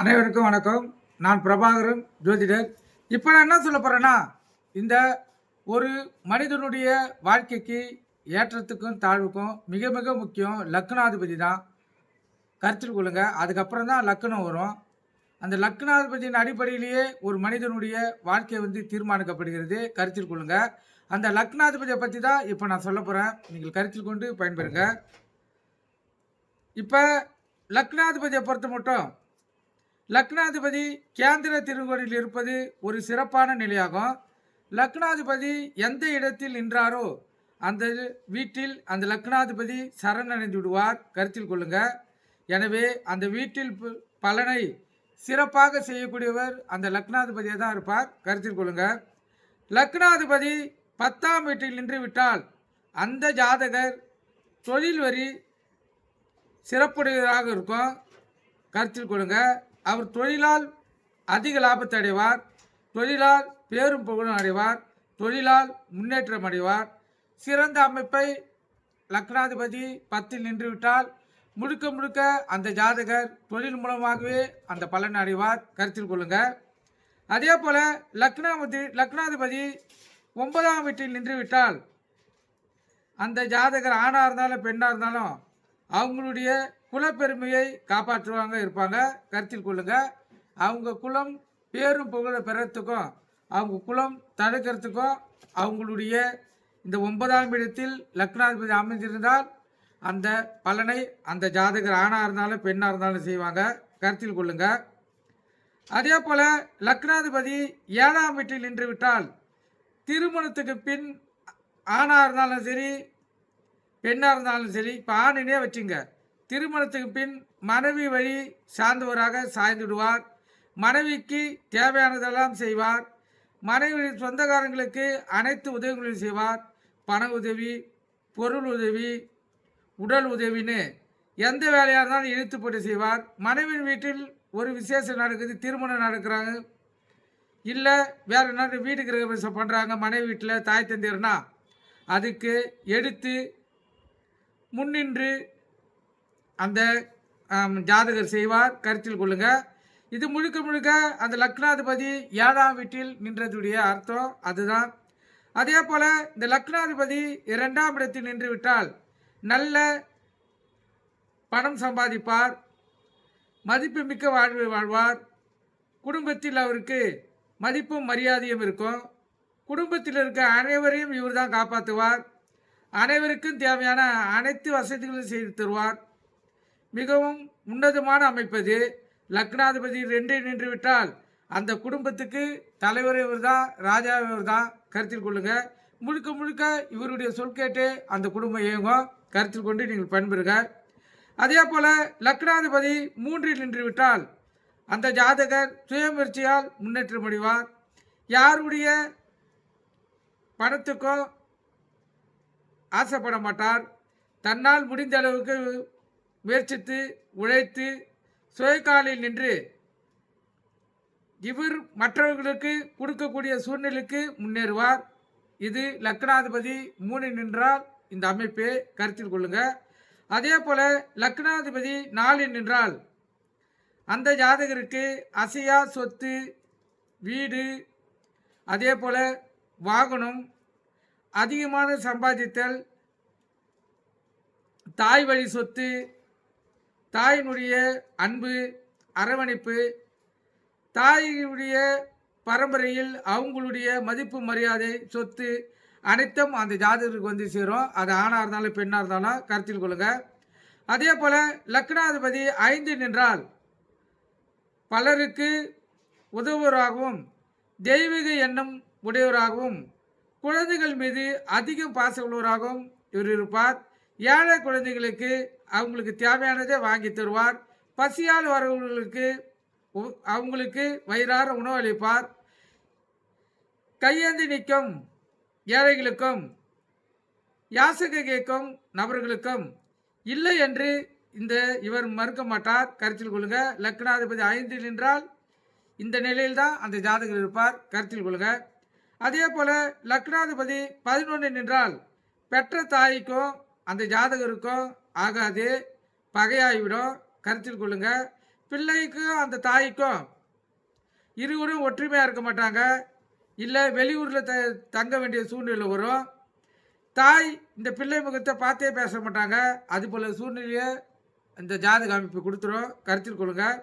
அனைவருக்கும் வணக்கம். நான் பிரபாகரன் ஜோதிடர். இப்போ நான் என்ன சொல்ல போகிறேன்னா இந்த ஒரு மனிதனுடைய வாழ்க்கைக்கு ஏற்றத்துக்கும் தாழ்வுக்கும் மிக மிக முக்கியம் லக்னாதிபதி தான். கருத்தில் கொள்ளுங்க. அதுக்கப்புறம் தான் லக்னம் வரும். அந்த லக்னாதிபதியின் அடிப்படையிலேயே ஒரு மனிதனுடைய வாழ்க்கை வந்து தீர்மானிக்கப்படுகிறது. கருத்தில் கொள்ளுங்க. அந்த லக்னாதிபதியை பற்றி தான் இப்போ நான் சொல்ல போகிறேன் நீங்கள் கருத்தில் கொண்டு பயன்பெறுங்க. இப்போ லக்னாதிபதியை பொறுத்த மட்டும் லக்னாதிபதி கேந்திர திருங்கோணில் இருப்பது ஒரு சிறப்பான நிலையாகும். லக்னாதிபதி எந்த இடத்தில் நின்றாரோ அந்த வீட்டில் அந்த லக்னாதிபதி சரணடைந்து விடுவார். கருத்தில் கொள்ளுங்க. எனவே அந்த வீட்டில் பலனை சிறப்பாக செய்யக்கூடியவர் அந்த லக்னாதிபதியாக தான் இருப்பார். கருத்தில் கொள்ளுங்க. லக்னாதிபதி பத்தாம் வீட்டில் நின்று விட்டால் அந்த ஜாதகர் தொழில் வரி சிறப்புடையதாக இருக்கும். கருத்தில் கொள்ளுங்கள் அவர் தொழிலால் அதிக லாபத்தை அடைவார் தொழிலால் பேரும் புகழும் அடைவார் தொழிலால் முன்னேற்றம் அடைவார். சிறந்த அமைப்பை லக்னாதிபதி பத்தில் நின்றுவிட்டால் முழுக்க முழுக்க அந்த ஜாதகர் தொழில் மூலமாகவே அந்த பலன் அடைவார். கருத்தில் கொள்ளுங்கள் அதே போல் லக்னாபதி லக்னாதிபதி ஒன்பதாம் வீட்டில் நின்றுவிட்டால் அந்த ஜாதகர் ஆணாக இருந்தாலும் பெண்ணாக இருந்தாலும் அவங்களுடைய குலப்பெருமையை காப்பாற்றுவாங்க இருப்பாங்க. கருத்தில் கொள்ளுங்க. அவங்க குலம் பேரும் புகழை பெறத்துக்கும் அவங்க குலம் தடுக்கிறதுக்கும் அவங்களுடைய இந்த ஒன்பதாம் இடத்தில் லக்னாதிபதி அமைந்திருந்தால் அந்த பலனை அந்த ஜாதகர் ஆணாக இருந்தாலும் பெண்ணாக இருந்தாலும் செய்வாங்க. கருத்தில் கொள்ளுங்க. அதே போல் லக்னாதிபதி ஏழாம் வீட்டில் நின்று விட்டால் திருமணத்துக்கு பின் ஆணாக இருந்தாலும் சரி பெண்ணாக இருந்தாலும் சரி இப்போ ஆணினே வச்சுங்க. திருமணத்துக்கு பின் மனைவி வழி சார்ந்தவராக சாய்ந்துடுவார் மனைவிக்கு தேவையானதெல்லாம் செய்வார். மனைவி சொந்தக்காரங்களுக்கு அனைத்து உதவிகளையும் செய்வார். பண உதவி பொருள் உதவி உடல் உதவின்னு எந்த வேலையாக இருந்தாலும் இழுத்து போட்டு செய்வார். மனைவியின் வீட்டில் ஒரு விசேஷம் நடக்குது திருமணம் நடக்கிறாங்க. இல்லை வேறு என்ன வீடு கிரகப்பிரவேசம் பண்ணுறாங்க மனைவி வீட்டில் தாய் தந்தையர்னா அதுக்கு எடுத்து முன்னின்று அந்த ஜாதகர் செய்வார். கருத்தில் கொள்ளுங்க. இது முழுக்க முழுக்க அந்த லக்னாதிபதி ஏழாம் வீட்டில் நின்றதுடைய அர்த்தம் அதுதான். அதே போல் இந்த லக்னாதிபதி இரண்டாம் இடத்தில் நின்றுவிட்டால் நல்ல பணம் சம்பாதிப்பார். மதிப்புமிக்க வாழ்வு வாழ்வார். குடும்பத்தில் அவருக்கு மதிப்பும் மரியாதையும் இருக்கும். குடும்பத்தில் இருக்க அனைவரையும் இவர் தான் காப்பாற்றுவார். அனைவருக்கும் தேவையான அனைத்து வசதிகளும் செய்து தருவார். மிகவும் உன்னதமான அமைப்பது. லக்னாதிபதி ரெண்டே நின்று விட்டால் அந்த குடும்பத்துக்கு தலைவர் இவர் தான் ராஜா இவர் தான் கருத்தில் கொள்ளுங்க. முழுக்க முழுக்க இவருடைய சொல் கேட்டு அந்த குடும்பம் இயங்கும். கருத்தில் கொண்டு நீங்கள் பண்புறுங்க அதே போல் லக்னாதிபதி மூன்றில் நின்று விட்டால் அந்த ஜாதகர் சுயமுயற்சியால் முன்னேற்றம் அடைவார். யாருடைய பணத்துக்கோ ஆசைப்பட மாட்டார். தன்னால் முடிந்த அளவுக்கு முயற்சித்து உழைத்து சுயக்காலில் நின்று இவர் மற்றவர்களுக்கு கொடுக்கக்கூடிய சூழ்நிலைக்கு முன்னேறுவார். இது லக்னாதிபதி மூணு நின்றால் இந்த அமைப்பை கருத்தில் கொள்ளுங்க. அதே போல லக்னாதிபதி நாலு நின்றால் அந்த ஜாதகருக்கு அசையா சொத்து வீடு அதே போல வாகனம் அதிகமான சம்பாதித்தல் தாய் வழி சொத்து தாயினுடைய அன்பு அரவணைப்பு தாயினுடைய பரம்பரையில் அவங்களுடைய மதிப்பு மரியாதை சொத்து அனைத்தும் அந்த ஜாதகருக்கு வந்து சேரும். அது ஆணாக இருந்தாலும் பெண்ணாக இருந்தாலும் கருத்தில் கொள்ளுங்கள் அதே போல் லக்னாதிபதி ஐந்து நின்றால் பலருக்கு உதவுவராகவும் தெய்வீக எண்ணம் உடையவராகவும் குழந்தைகள் மீது அதிகம் பாச உள்ளவராகவும் இவர் இருப்பார். ஏழை குழந்தைகளுக்கு அவங்களுக்கு தேவையானதை வாங்கி தருவார். பசியால் வரவர்களுக்கு உ- அவங்களுக்கு வயிறார உணவு அளிப்பார். கையேந்தி நிற்கும் ஏழைகளுக்கும் யாசகை கேட்கும் நபர்களுக்கும் இல்லை என்று இந்த இவர் மறுக்க மாட்டார். கருத்தில் கொள்ளுங்க லக்னாதிபதி ஐந்து நின்றால் இந்த நிலையில்தான் அந்த ஜாதகர் இருப்பார். கருத்தில் கொள்ளுங்க அதே போல் லக்னாதிபதி பதினொன்று நின்றால் பெற்ற தாய்க்கும் அந்த ஜாதகருக்கும் ஆகாது. பகையாகிவிடும் கருத்தில் கொள்ளுங்க. பிள்ளைக்கும் அந்த தாய்க்கும் இருவரும் ஒற்றுமையாக இருக்க மாட்டாங்க. இல்லை வெளியூரில் த தங்க வேண்டிய சூழ்நிலை வரும். தாய் இந்த பிள்ளை முகத்தை பார்த்தே பேச மாட்டாங்க. அது போல் சூழ்நிலையை இந்த ஜாதக அமைப்பு கொடுத்துரும். கருத்தில் கொள்ளுங்க.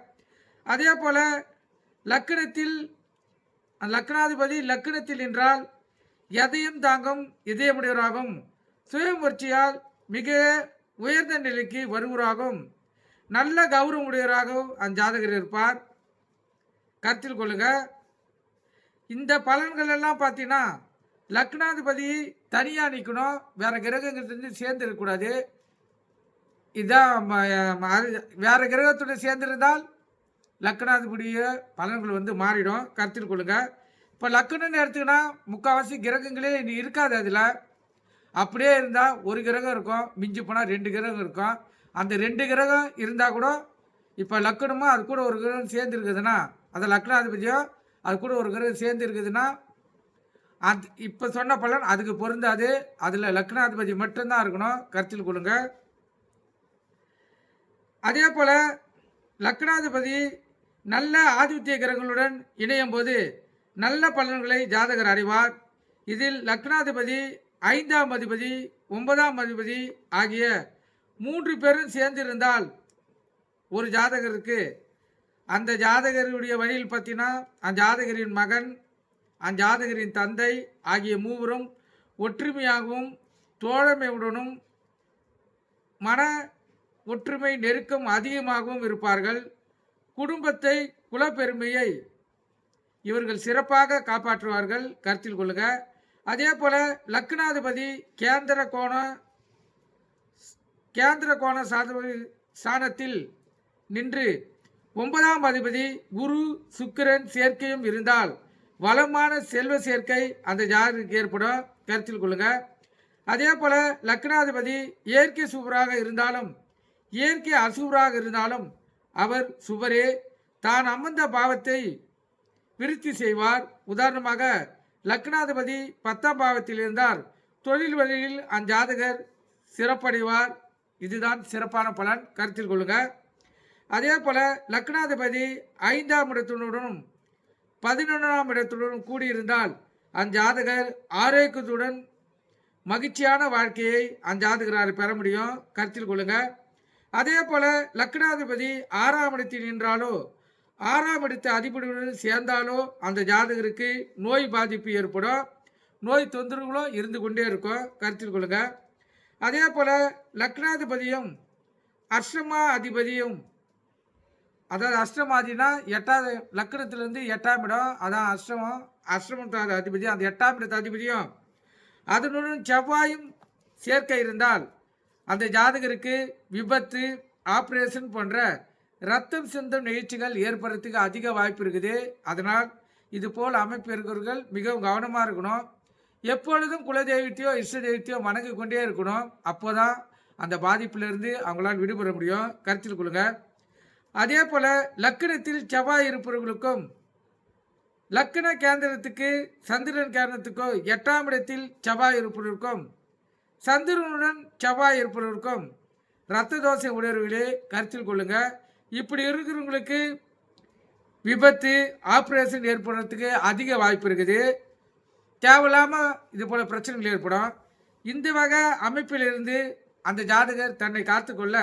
அதே போல் லக்கணத்தில் லக்கணாதிபதி லக்னாதிபதி லக்கணத்தில் என்றால் எதையும் தாங்கும் இதயமுடையவராகும். சுயமுயற்சியால் மிக உயர்ந்த நிலைக்கு வருவராகவும் நல்ல கௌரவம் உடையவராகவும் அந்த ஜாதகர் இருப்பார். கருத்தில் கொள்ளுங்க. இந்த பலன்கள் எல்லாம் பார்த்தீங்கன்னா லக்னாதிபதி தனியாக நிற்கணும் வேற கிரகங்கள்லேருந்து சேர்ந்து இருக்கக்கூடாது இதான் வேறு வேற கிரகத்துடன் சேர்ந்திருந்தால் லக்னாதிபதிய பலன்கள் வந்து மாறிடும். கருத்தில் கொள்ளுங்க. இப்போ லக்னன்னு எடுத்துக்கினா முக்கால்வாசி கிரகங்களே இனி இருக்காது அதில். அப்படியே இருந்தால் ஒரு கிரகம் இருக்கும் மிஞ்சி போனால் ரெண்டு கிரகம் இருக்கும். அந்த ரெண்டு கிரகம் இருந்தால் கூட இப்போ லக்கணமும் அது கூட ஒரு கிரகம் சேர்ந்து இருக்குதுன்னா அந்த லக்னாதிபதியோ அது கூட ஒரு கிரகம் சேர்ந்து இருக்குதுன்னா அது இப்போ சொன்ன பலன் அதுக்கு பொருந்தாது. அதில் லக்னாதிபதி மட்டும்தான் இருக்கணும். கருத்தில் கொள்ளுங்க. அதே போல் லக்னாதிபதி நல்ல ஆதித்ய கிரகங்களுடன் இணையும் போது நல்ல பலன்களை ஜாதகர் அறிவார். இதில் லக்னாதிபதி ஐந்தாம் அதிபதி ஒன்பதாம் அதிபதி ஆகிய மூன்று பேரும் சேர்ந்திருந்தால் ஒரு ஜாதகருக்கு. அந்த ஜாதகருடைய வழியில் பார்த்தீங்கன்னா அந்த ஜாதகரின் மகன் அந்த ஜாதகரின் தந்தை ஆகிய மூவரும் ஒற்றுமையாகவும் தோழமையுடனும் மன ஒற்றுமை நெருக்கம் அதிகமாகவும் இருப்பார்கள். குடும்பத்தை குலப்பெருமையை இவர்கள் சிறப்பாக காப்பாற்றுவார்கள். கருத்தில் கொள்ளுங்க அதே போல் லக்னாதிபதி கேந்திர கோண கேந்திர கோண சாத சாணத்தில் நின்று ஒன்பதாம் அதிபதி குரு சுக்கிரன் சேர்க்கையும் இருந்தால் வளமான செல்வ சேர்க்கை அந்த ஜாதகத்துக்கு ஏற்படும். கருத்தில் கொள்ளுங்க. அதே போல் லக்னாதிபதி இயற்கை சுவராக இருந்தாலும் இயற்கை அசுவராக இருந்தாலும் அவர் சுவரே தான் அமர்ந்த பாவத்தை விருத்தி செய்வார். உதாரணமாக லக்னாதிபதி பத்தாம் பாவத்தில் இருந்தால் தொழில் வழியில் அஞ்சாதகர் சிறப்படைவார். இதுதான் சிறப்பான பலன். கருத்தில் கொள்ளுங்க அதே போல் லக்னாதிபதி ஐந்தாம் இடத்துடனும் பதினொன்றாம் இடத்துடனும் கூடியிருந்தால் அஞ்சாதகர் ஆரோக்கியத்துடன் மகிழ்ச்சியான வாழ்க்கையை அஞ்சாதகரால் பெற முடியும். கருத்தில் கொள்ளுங்கள் அதே போல் லக்னாதிபதி ஆறாம் இடத்தில் நின்றாலோ ஆறாம் இடத்த அதிபதியுடன் சேர்ந்தாலோ அந்த ஜாதகருக்கு நோய் பாதிப்பு ஏற்படும். நோய் தொந்தரவுகளும் இருந்து கொண்டே இருக்கும். கருத்தில் கொள்ளுங்க. அதே போல் லக்னாதிபதியும் அஷ்டமா அதிபதியும் அதாவது அஷ்டமாதினா எட்டாவது லக்னத்திலேருந்து எட்டாம் இடம் அதான் அஷ்டமம் அஷ்டமத்தோட அதிபதி அந்த எட்டாம் இடத்த அதிபதியும். அதனுடன் செவ்வாயும் சேர்க்கை இருந்தால் அந்த ஜாதகருக்கு விபத்து ஆப்ரேஷன் போன்ற ரத்தம் சிந்தும் நிகழ்ச்சிகள் ஏற்படுறதுக்கு அதிக வாய்ப்பு இருக்குது. அதனால் இது போல் அமைப்பு இருக்கிறவர்கள் மிகவும் கவனமாக இருக்கணும். எப்பொழுதும் குலதெய்வத்தையோ இஷ்ட தெய்வத்தையோ வணங்கி கொண்டே இருக்கணும். அப்போதான் அந்த பாதிப்பிலிருந்து அவங்களால் விடுபட முடியும். கருத்தில் கொள்ளுங்க. அதே போல் லக்கணத்தில் செவ்வாய் இருப்பவர்களுக்கும் லக்கண கேந்திரத்துக்கு சந்திரன் கேந்திரத்துக்கும் எட்டாம் இடத்தில் செவ்வாய் இருப்பவர்களுக்கும் சந்திரனுடன் செவ்வாய் இருப்பவர்களுக்கும் இரத்த தோசை உணர்வுகளே கருத்தில் கொள்ளுங்கள் இப்படி இருக்கிறவங்களுக்கு விபத்து ஆப்ரேஷன் ஏற்படுறதுக்கு அதிக வாய்ப்பு இருக்குது. தேவையில்லாமல் இது போல் பிரச்சனைகள் ஏற்படும். இந்த வகை அமைப்பிலிருந்து அந்த ஜாதகர் தன்னை காத்துக்கொள்ள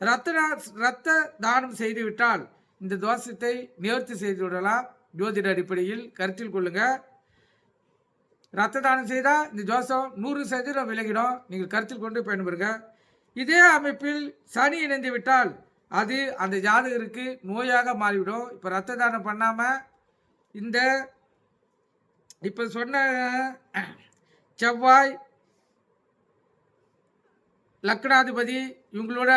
ரத்த இரத்த ரத்த தானம் செய்துவிட்டால் இந்த தோஷத்தை நிவர்த்தி செய்து விடலாம். ஜோதிட அடிப்படையில் கருத்தில் கொள்ளுங்கள் ரத்த தானம் செய்தால் இந்த தோஷம் நூறு சதவீதம் விலகிடும். நீங்கள் கருத்தில் கொண்டு பயன்பெறுங்க. இதே அமைப்பில் சனி இணைந்து விட்டால் அது அந்த ஜாதகருக்கு நோயாக மாறிவிடும். இப்போ ரத்த தானம் பண்ணாமல் இந்த இப்போ சொன்ன செவ்வாய் லக்னாதிபதி இவங்களோட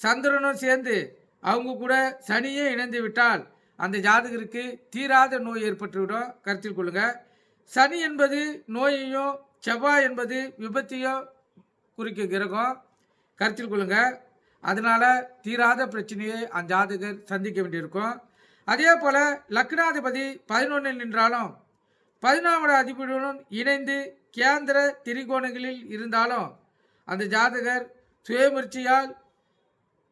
சந்திரனும் சேர்ந்து அவங்க கூட சனியே இணைந்து விட்டால் அந்த ஜாதகருக்கு தீராத நோய் ஏற்பட்டுவிடும். கருத்தில் கொள்ளுங்கள் சனி என்பது நோயையும் செவ்வாய் என்பது விபத்தையும் குறிக்கும் கிரகம். கருத்தில் கொள்ளுங்கள் அதனால தீராத பிரச்சனையை அந்த ஜாதகர் சந்திக்க வேண்டியிருக்கும். அதே போல லக்னாதிபதி பதினொன்றில் நின்றாலும் பதினாவது அதிபதியுடன் இணைந்து கேந்திர திரிகோணங்களில் இருந்தாலும் அந்த ஜாதகர் சுயமுயற்சியால்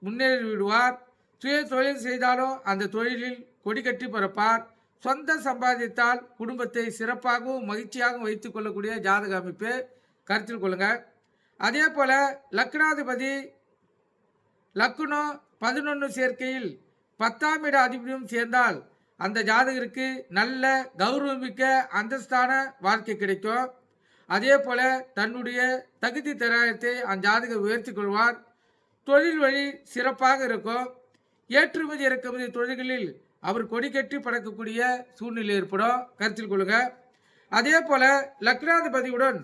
முன்னேறி விடுவார் சுய தொழில் செய்தாலும் அந்த தொழிலில் கொடி கட்டி பிறப்பார். சொந்த சம்பாதித்தால் குடும்பத்தை சிறப்பாகவும் மகிழ்ச்சியாகவும் வைத்துக் கொள்ளக்கூடிய ஜாதக அமைப்பு கருத்தில் கொள்ளுங்க. அதே போல லக்னாதிபதி லக்னோ பதினொன்று சேர்க்கையில் பத்தாம் இட அதிபதியும் சேர்ந்தால் அந்த ஜாதகருக்கு நல்ல கௌரவமிக்க அந்தஸ்தான வாழ்க்கை கிடைக்கும். அதே போல தன்னுடைய தகுதி திராயத்தை அந்த ஜாதகர் உயர்த்தி கொள்வார். தொழில் வழி சிறப்பாக இருக்கும். ஏற்றுமதி இறக்குமதி தொழில்களில் அவர் கொடி கட்டி பறக்கக்கூடிய சூழ்நிலை ஏற்படும். கருத்தில் கொள்ளுங்க அதே போல லக்னாதிபதியுடன்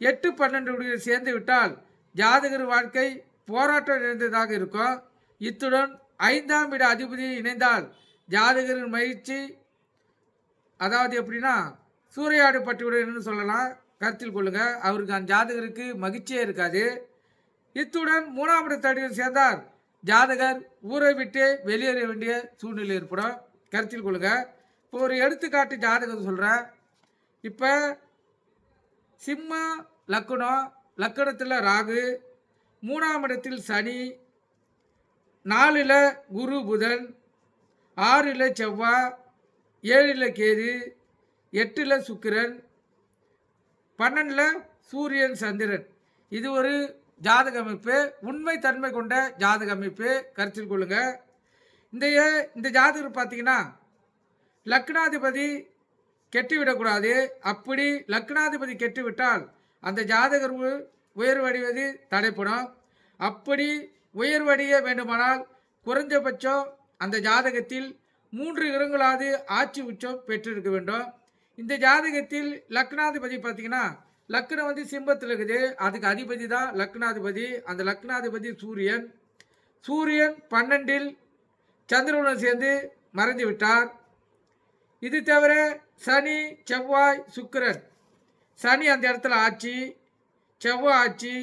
எட்டு பன்னெண்டு சேர்ந்து விட்டால் ஜாதகர் வாழ்க்கை போராட்டம் நிறைந்ததாக இருக்கும். இத்துடன் ஐந்தாம் இட அதிபதி இணைந்தால் ஜாதகரின் மகிழ்ச்சி அதாவது எப்படின்னா சூறையாடு பட்டியுடன் சொல்லலாம். கருத்தில் கொள்ளுங்க. அவருக்கு அந்த ஜாதகருக்கு மகிழ்ச்சியே இருக்காது. இத்துடன் மூணாம் இடத்தடியில் சேர்ந்தார் ஜாதகர் ஊரை விட்டு வெளியேற வேண்டிய சூழ்நிலை ஏற்படும். கருத்தில் கொள்ளுங்க. இப்போ ஒரு எடுத்துக்காட்டு ஜாதகம் சொல்கிறேன் இப்போ சிம்ம லக்குனம் லக்கணத்தில் ராகு மூணாம் இடத்தில் சனி நாலில் குரு புதன் ஆறில் செவ்வாய் ஏழில் கேது எட்டில் சுக்கிரன் பன்னெண்டில் சூரியன் சந்திரன். இது ஒரு ஜாதக அமைப்பு. உண்மை தன்மை கொண்ட ஜாதக அமைப்பு. கருத்தில் கொள்ளுங்கள் இந்த இந்த ஜாதகர் பார்த்தீங்கன்னா லக்னாதிபதி கெட்டுவிடக்கூடாது. அப்படி லக்னாதிபதி கெட்டுவிட்டால் அந்த ஜாதகர் உயர்வடைவது தடைப்படும். அப்படி உயர்வடைய வேண்டுமானால் குறைஞ்சபட்சம் அந்த ஜாதகத்தில் மூன்று கிரகங்களாவது ஆட்சி உச்சம் பெற்றிருக்க வேண்டும். இந்த ஜாதகத்தில் லக்னாதிபதி பார்த்தீங்கன்னா லக்னம் வந்து சிம்பத்தில் இருக்குது. அதுக்கு அதிபதி தான் லக்னாதிபதி. அந்த லக்னாதிபதி சூரியன். சூரியன் பன்னெண்டில் சந்திரனுடன் சேர்ந்து மறைந்து விட்டார். இது தவிர சனி செவ்வாய் சுக்கிரன். சனி அந்த இடத்துல ஆட்சி. செவ்வாய் ஆட்சி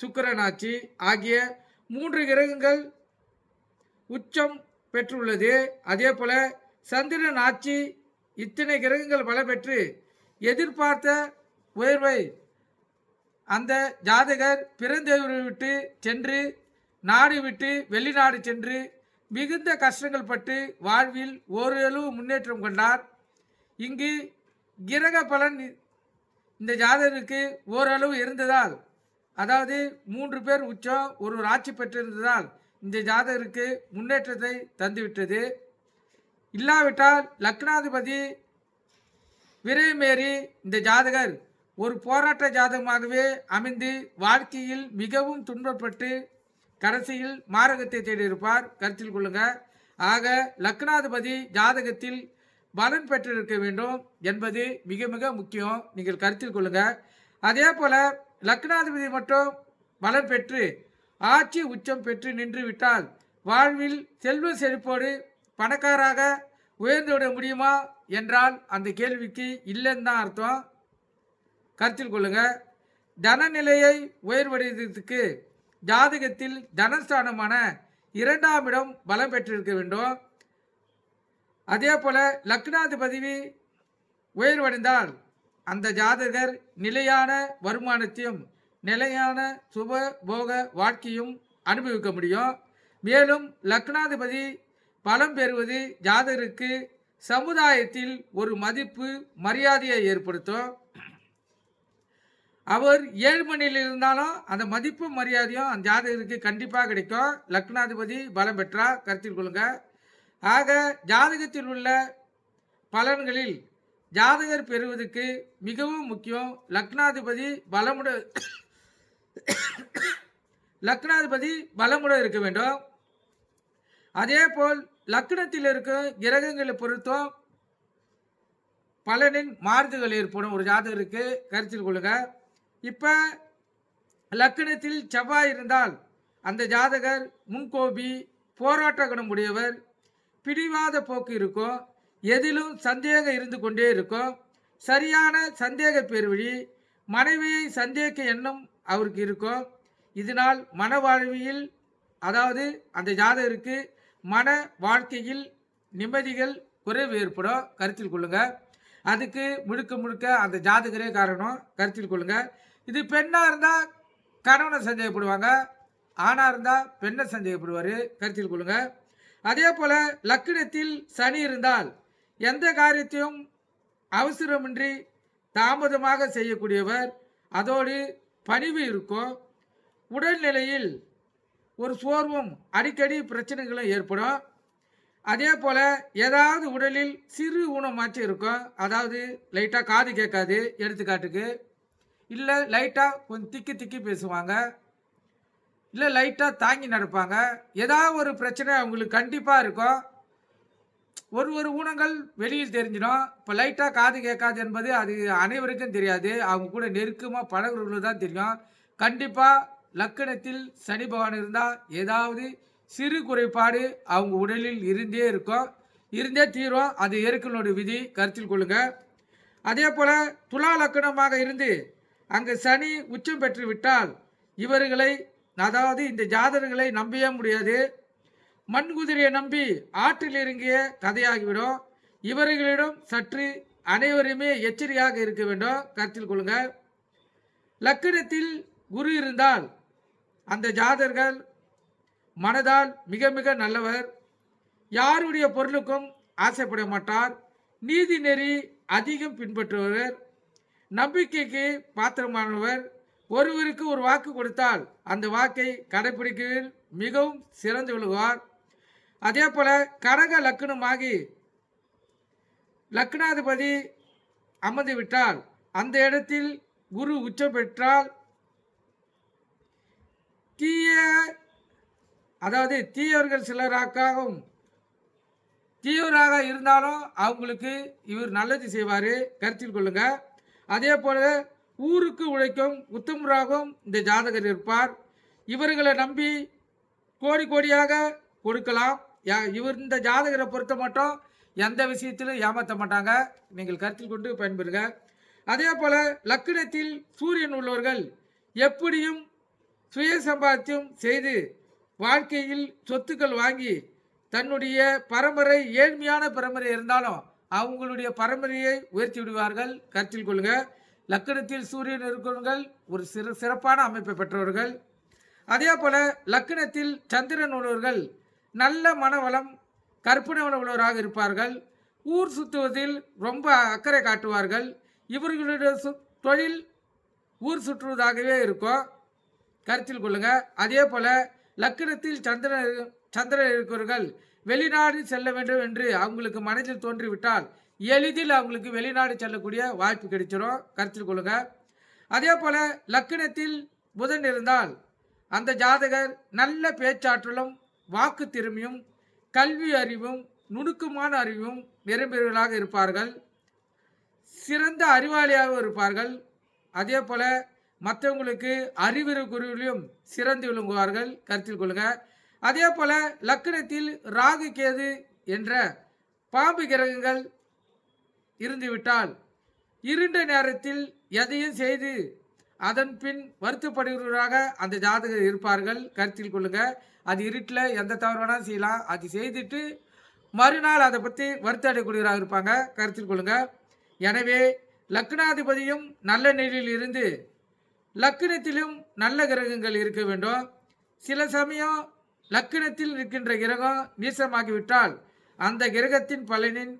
சுக்கரன் ஆட்சி ஆகிய மூன்று கிரகங்கள் உச்சம் பெற்றுள்ளது. அதே போல சந்திரன் ஆட்சி இத்தனை கிரகங்கள் பல பெற்று எதிர்பார்த்த உயர்வை அந்த ஜாதகர் பிறந்தவரை விட்டு சென்று நாடு விட்டு வெளிநாடு சென்று மிகுந்த கஷ்டங்கள் பட்டு வாழ்வில் ஓரளவு முன்னேற்றம் கொண்டார். இங்கு கிரக பலன் இந்த ஜாதகருக்கு ஓரளவு இருந்ததால் அதாவது மூன்று பேர் உச்சம் ஒரு ஆட்சி பெற்றிருந்ததால் இந்த ஜாதகருக்கு முன்னேற்றத்தை தந்துவிட்டது. இல்லாவிட்டால் லக்னாதிபதி விரைமேறி இந்த ஜாதகர் ஒரு போராட்ட ஜாதகமாகவே அமைந்து வாழ்க்கையில் மிகவும் துன்பப்பட்டு கடைசியில் மாரகத்தை தேடியிருப்பார். கருத்தில் கொள்ளுங்க. ஆக லக்னாதிபதி ஜாதகத்தில் பலன் பெற்றிருக்க வேண்டும் என்பது மிக மிக முக்கியம். நீங்கள் கருத்தில் கொள்ளுங்க. அதே போல லக்னாதிபதி மட்டும் பலன் பெற்று ஆட்சி உச்சம் பெற்று நின்று விட்டால் வாழ்வில் செல்வ செழிப்போடு பணக்காராக உயர்ந்து விட முடியுமா என்றால் அந்த கேள்விக்கு இல்லைன்னு தான் அர்த்தம். கருத்தில் கொள்ளுங்க. தனநிலையை உயர்வடைவதற்கு ஜாதகத்தில் தனஸ்தானமான இரண்டாம் இடம் பலம் பெற்றிருக்க வேண்டும். அதே போல லக்னாதிபதி உயர்வடைந்தால் அந்த ஜாதகர் நிலையான வருமானத்தையும் நிலையான சுப போக வாழ்க்கையும் அனுபவிக்க முடியும். மேலும் லக்னாதிபதி பலம் பெறுவது ஜாதகருக்கு சமுதாயத்தில் ஒரு மதிப்பு மரியாதையை ஏற்படுத்தும். அவர் ஏழு மணியில் இருந்தாலும் அந்த மதிப்பும் மரியாதையும் அந்த ஜாதகருக்கு கண்டிப்பாக கிடைக்கும். லக்னாதிபதி பலம் பெற்றா கருத்தில் கொள்ளுங்கள் ஆக ஜாதகத்தில் உள்ள பலன்களில் ஜாதகர் பெறுவதற்கு மிகவும் முக்கியம். லக்னாதிபதி பலமுட லக்னாதிபதி பலமுடன் இருக்க வேண்டும். அதே போல் லக்னத்தில் இருக்கும் கிரகங்களை பொறுத்தும் பலனின் மாறுதல்கள் ஏற்படும். ஒரு ஜாதகருக்கு கருத்தில் கொள்ளுங்க. இப்போ லக்னத்தில் செவ்வாய் இருந்தால் அந்த ஜாதகர் முன்கோபி போராட்ட குணம் உடையவர் பிடிவாத போக்கு இருக்கும் எதிலும் சந்தேகம் இருந்து கொண்டே இருக்கும் சரியான சந்தேக பேர்வழி மனைவியை சந்தேக எண்ணம் அவருக்கு இருக்கும் இதனால் மன வாழ்வியல் அதாவது அந்த ஜாதகருக்கு மன வாழ்க்கையில் நிம்மதிகள் குறைவு ஏற்படும். கருத்தில் கொள்ளுங்க. அதுக்கு முழுக்க முழுக்க அந்த ஜாதகரே காரணம். கருத்தில் கொள்ளுங்க. இது பெண்ணாக இருந்தால் கணவனை சந்தேகப்படுவாங்க. ஆணாக இருந்தால் பெண்ணை சந்தேகப்படுவார். கருத்தில் கொள்ளுங்கள் அதே போல லக்னத்தில் சனி இருந்தால் எந்த காரியத்தையும் அவசரமின்றி தாமதமாக செய்யக்கூடியவர் அதோடு பணிவு இருக்கும் உடல்நிலையில் ஒரு சோர்வும் அடிக்கடி பிரச்சனைகளும் ஏற்படும். அதே போல் ஏதாவது உடலில் சிறு ஊனமாச்சும் இருக்கும் அதாவது லைட்டாக காது கேட்காது எடுத்துக்காட்டுக்கு இல்லை லைட்டாக கொஞ்சம் திக்கி திக்கி பேசுவாங்க இல்லை லைட்டாக தாங்கி நடப்பாங்க. ஏதாவது ஒரு பிரச்சனை அவங்களுக்கு கண்டிப்பாக இருக்கும். ஒரு ஒரு ஊனங்கள் வெளியில் தெரிஞ்சிடும். இப்போ லைட்டாக காது கேட்காது என்பது அது அனைவருக்கும் தெரியாது. அவங்க கூட நெருக்கமாக பழகுறவங்களுக்கு தான் தெரியும். கண்டிப்பாக லக்கணத்தில் சனி பகவான் இருந்தால் ஏதாவது சிறு குறைபாடு அவங்க உடலில் இருந்தே இருக்கும். இருந்தே தீரும். அது இயற்கையினுடைய விதி. கருத்தில் கொள்ளுங்கள் அதே போல் துலா லக்கணமாக இருந்து அங்கு சனி உச்சம் பெற்று விட்டால் இவர்களை அதாவது இந்த ஜாதகங்களை நம்பவே முடியாது. மண் குதிரையை நம்பி ஆற்றில் இறங்கிய கதையாகிவிடும். இவர்களிடம் சற்று அனைவருமே எச்சரிக்கையாக இருக்க வேண்டும். கருத்தில் கொள்ளுங்க. லக்கணத்தில் குரு இருந்தால் அந்த ஜாதர்கள் மனதால் மிக மிக நல்லவர். யாருடைய பொருளுக்கும் ஆசைப்பட மாட்டார். நீதி நெறி அதிகம் பின்பற்றுபவர். நம்பிக்கைக்கு பாத்திரமானவர். ஒருவருக்கு ஒரு வாக்கு கொடுத்தால் அந்த வாக்கை கடைபிடிக்கவில் மிகவும் சிறந்து விழுவார். அதே போல கடக லக்னமாகி லக்னாதிபதி அமர்ந்து விட்டால் அந்த இடத்தில் குரு உச்சம் பெற்றால் தீய அதாவது தீயவர்கள் சிலராக்காகவும் தீவிராக இருந்தாலும் அவங்களுக்கு இவர் நல்லது செய்வார். கருத்தில் கொள்ளுங்கள் அதே போல ஊருக்கு உழைக்கும் உத்தமராகவும் இந்த ஜாதகர் இருப்பார். இவர்களை நம்பி கோடி கோடியாக கொடுக்கலாம். யா- இவர் இந்த ஜாதகரை பொறுத்த மட்டும் எந்த விஷயத்திலும் ஏமாற்ற மாட்டாங்க. நீங்கள் கருத்தில் கொண்டு பயன்பெறுங்க. அதே போல் லக்கணத்தில் சூரியன் உள்ளவர்கள் எப்படியும் சுய சம்பாத்தியம் செய்து வாழ்க்கையில் சொத்துக்கள் வாங்கி தன்னுடைய பரம்பரை ஏழ்மையான பரம்பரை இருந்தாலும் அவங்களுடைய பரம்பரையை உயர்த்தி விடுவார்கள். கருத்தில் கொள்ளுங்கள் லக்கணத்தில் சூரியன் இருக்கிறவர்கள் ஒரு சிறு சிறப்பான அமைப்பை பெற்றவர்கள். அதே போல் லக்கணத்தில் சந்திரன் உள்ளவர்கள் நல்ல மனவளம் கற்பனை உள்ளவராக இருப்பார்கள். ஊர் சுற்றுவதில் ரொம்ப அக்கறை காட்டுவார்கள். இவர்களுடைய சு தொழில் ஊர் சுற்றுவதாகவே இருக்கும். கருத்தில் கொள்ளுங்கள் அதே போல் லக்கணத்தில் சந்திரன் சந்திரன் இருக்கிறவர்கள் வெளிநாடு செல்ல வேண்டும் என்று அவங்களுக்கு மனதில் தோன்றிவிட்டால் எளிதில் அவங்களுக்கு வெளிநாடு செல்லக்கூடிய வாய்ப்பு கிடைச்சிடும் கருத்தில் கொள்ளுங்க. அதே போல லக்கணத்தில் புதன் இருந்தால் அந்த ஜாதகர் நல்ல பேச்சாற்றலும் வாக்கு திறமையும் கல்வி அறிவும் நுணுக்கமான அறிவும் நிரம்பியவர்களாக இருப்பார்கள். சிறந்த அறிவாளியாக இருப்பார்கள். அதே போல மற்றவங்களுக்கு அறிவுறு குருவிலும் சிறந்து விளங்குவார்கள். கருத்தில் கொள்ளுங்க. அதே போல லக்கணத்தில் ராகு கேது என்ற பாம்பு கிரகங்கள் இருந்துவிட்டால் இருண்ட நேரத்தில் எதையும் செய்து அதன் பின் வருத்தப்படுகிறவராக அந்த ஜாதகர் இருப்பார்கள். கருத்தில் கொள்ளுங்க. அது இருட்டில் எந்த தவறு வேணாலும் செய்யலாம். அது செய்துட்டு மறுநாள் அதை பற்றி வருத்தடைக்கூடியவராக இருப்பாங்க. கருத்தில் கொள்ளுங்க. எனவே லக்னாதிபதியும் நல்ல நிலையில் இருந்து லக்கினத்திலும் நல்ல கிரகங்கள் இருக்க வேண்டும். சில சமயம் லக்கினத்தில் இருக்கின்ற கிரகம் நீசமாகிவிட்டால் அந்த கிரகத்தின் பலனின்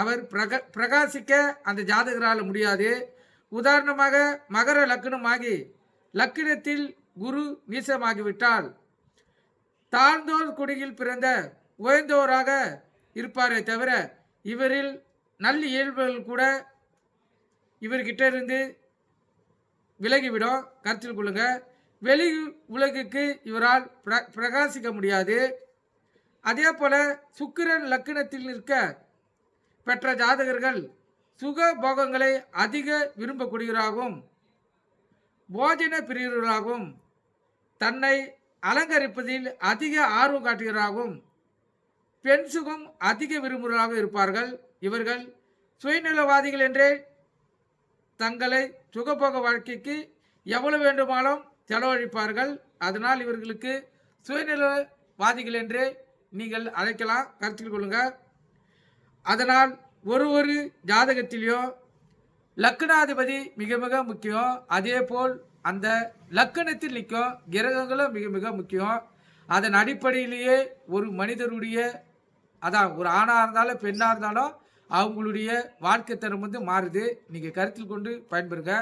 அவர் பிரக பிரகாசிக்க அந்த ஜாதகரால் முடியாது. உதாரணமாக மகர லக்னமாகி லக்கினத்தில் குரு நீசமாகிவிட்டால் தாழ்ந்தோர் குடியில் பிறந்த உயர்ந்தோராக இருப்பாரே தவிர இவரில் நல்ல இயல்புகள் கூட இவர்கிட்ட இருந்து விலகிவிடும். கருத்தில் கொள்ளுங்க. வெளி உலகுக்கு இவரால் பிர பிரகாசிக்க முடியாது. அதே போல சுக்கிரன் லக்கினத்தில் நிற்க பெற்ற ஜாதகர்கள் சுக போகங்களை அதிக விரும்பக்கூடியவராகவும் போஜன பிரியர்களாகவும் தன்னை அலங்கரிப்பதில் அதிக ஆர்வம் காட்டுகிறாகவும் பெண் சுகம் அதிக விரும்புகிறாக இருப்பார்கள். இவர்கள் சுயநலவாதிகள் என்றே தங்களை சுகபோக வாழ்க்கைக்கு எவ்வளவு வேண்டுமானாலும் செலவழிப்பார்கள். அதனால் இவர்களுக்கு சுயநலவாதிகள் என்றே நீங்கள் அழைக்கலாம். கருத்தில் கொள்ளுங்கள். அதனால் ஒரு ஒரு ஜாதகத்திலையும் லக்னாதிபதி மிக மிக முக்கியம். அதே போல் அந்த லக்கணத்தில் நிற்கும் கிரகங்களும் மிக மிக முக்கியம். அதன் அடிப்படையிலேயே ஒரு மனிதருடைய அதான் ஒரு ஆணாக இருந்தாலும் பெண்ணாக இருந்தாலும் அவங்களுடைய வாழ்க்கை தரம் வந்து மாறுது. நீங்கள் கருத்தில் கொண்டு பயன்பெறுங்க.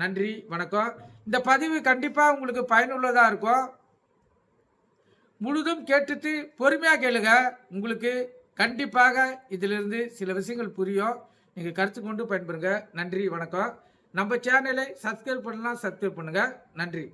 நன்றி வணக்கம். இந்த பதிவு கண்டிப்பாக உங்களுக்கு பயனுள்ளதாக இருக்கும். முழுதும் கேட்டுட்டு பொறுமையாக கேளுங்க. உங்களுக்கு கண்டிப்பாக இதிலிருந்து சில விஷயங்கள் புரியும். நீங்கள் கருத்து கொண்டு பயன்பெறுங்க. நன்றி வணக்கம். நம்ம சேனலை சப்ஸ்கிரைப் பண்ணலாம் சப்ஸ்கிரைப் பண்ணுங்கள் நன்றி.